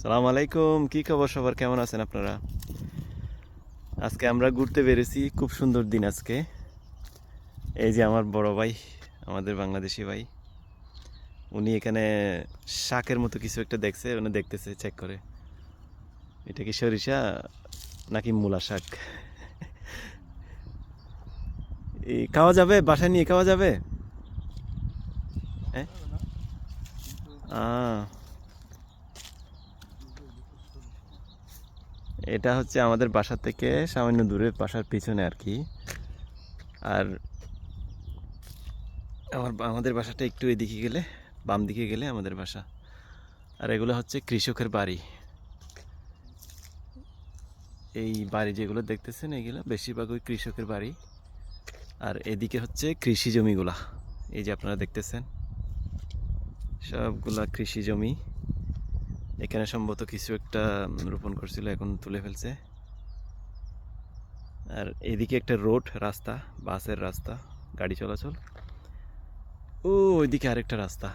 সালাম আলাইকুম, কি খবর সবার? কেমন আছেন আপনারা? আজকে আমরা ঘুরতে বেরেছি, খুব সুন্দর দিন আজকে। এই যে আমার বড় ভাই, আমাদের বাংলাদেশি ভাই, উনি এখানে শাকের মতো কিছু একটা দেখছে উনি দেখতেছে চেক করে। এটা কি সরিষা নাকি মূলা শাক? এই খাওয়া যাবে? বাসায় নিয়ে খাওয়া যাবে? হ্যাঁ? এটা হচ্ছে আমাদের বাসা থেকে সামান্য দূরে বাসার পিছনে আর কি। আর আমার আমাদের বাসাটা একটু এদিকে গেলে, বাম দিকে গেলে আমাদের বাসা। আর এগুলো হচ্ছে কৃষকের বাড়ি। এই বাড়ি যেগুলো দেখতেছেন, এগুলো বেশিরভাগ ওই কৃষকের বাড়ি। আর এদিকে হচ্ছে কৃষি জমিগুলা। এই যে আপনারা দেখতেছেন, সবগুলা কৃষি জমি। এখানে সম্ভবত কিছু একটা রোপণ করছিল, এখন তুলে ফেলছে। আর এদিকে একটা রোড, রাস্তা, বাসের রাস্তা, গাড়ি চলাচল। ও, ওইদিকে আরেকটা রাস্তা।